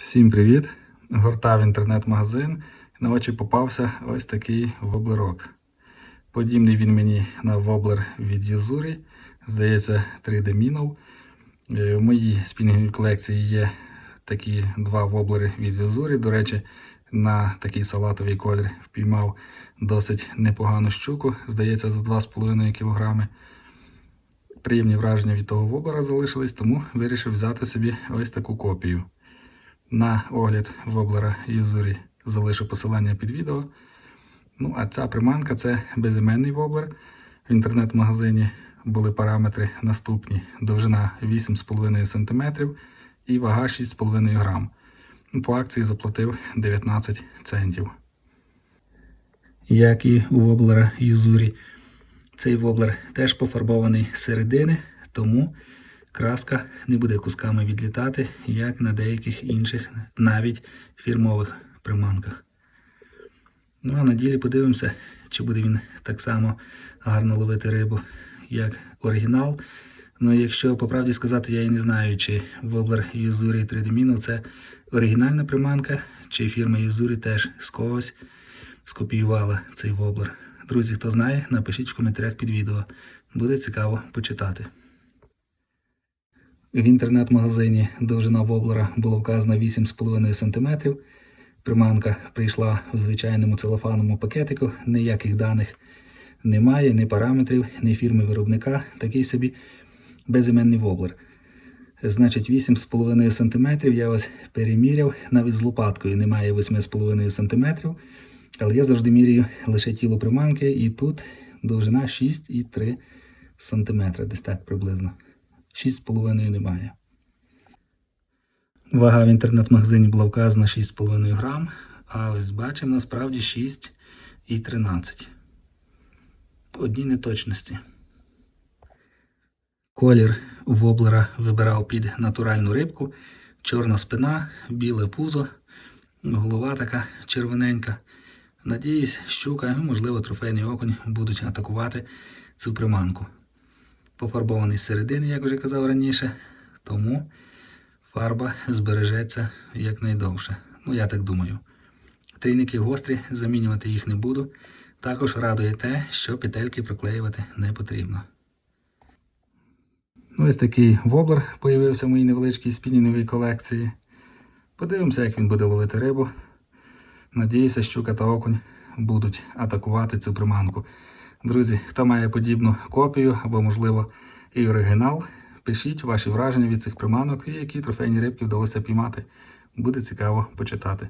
Всім привіт! Гортав інтернет-магазин. На очі попався ось такий воблерок. Подібний він мені на воблер від Язурі. Здається, 3D Minnow. Е, В моїй спінінговій колекції є такі два воблери від Язурі. До речі, на такий салатовий колір впіймав досить непогану щуку. Здається, за 2,5 кг. Приємні враження від того воблера залишились, тому вирішив взяти собі ось таку копію. На огляд воблера Юзурі залишу посилання під відео. Ну, а ця приманка це безіменний воблер. В інтернет-магазині були параметри наступні: довжина 8,5 см і вага 6,5 грам. По акції заплатив 19 центів. Як і у воблера Юзурі, цей воблер теж пофарбований середини, тому краска не буде кусками відлітати, як на деяких інших, навіть фірмових приманках. Ну а на ділі подивимося, чи буде він так само гарно ловити рибу, як оригінал. Ну, якщо по правді сказати, я і не знаю, чи воблер Юзурі 3D це оригінальна приманка, чи фірма Юзурі теж з когось скопіювала цей воблер. Друзі, хто знає, напишіть в коментарях під відео. Буде цікаво почитати. В інтернет-магазині довжина воблера було вказано 8,5 см. Приманка прийшла в звичайному целофановому пакетику, ніяких даних немає, ні параметрів, ні фірми виробника. Такий собі безіменний воблер. Значить, 8,5 см я ось переміряв, навіть з лопаткою немає 8,5 см. Але я завжди міряю лише тіло приманки, і тут довжина 6,3 см, десь так приблизно. 6,5 немає. Вага в інтернет-магазині була вказана 6,5 грам, а ось бачимо насправді 6,13. Одні неточності. Колір воблера вибирав під натуральну рибку, чорна спина, біле пузо, голова така червоненька. Надіюсь, щука, ну, можливо, трофейний окунь будуть атакувати цю приманку. Пофарбований з середини, як вже казав раніше, тому фарба збережеться якнайдовше. Ну, я так думаю. Трійники гострі, замінювати їх не буду. Також радує те, що петельки проклеювати не потрібно. Ну, Ось такий воблер появився в моїй невеличкій спінінговій колекції. Подивимося, як він буде ловити рибу. Надіюся, щука та окунь будуть атакувати цю приманку. Друзі, хто має подібну копію або, можливо, і оригінал, пишіть ваші враження від цих приманок і які трофейні рибки вдалося піймати. Буде цікаво почитати.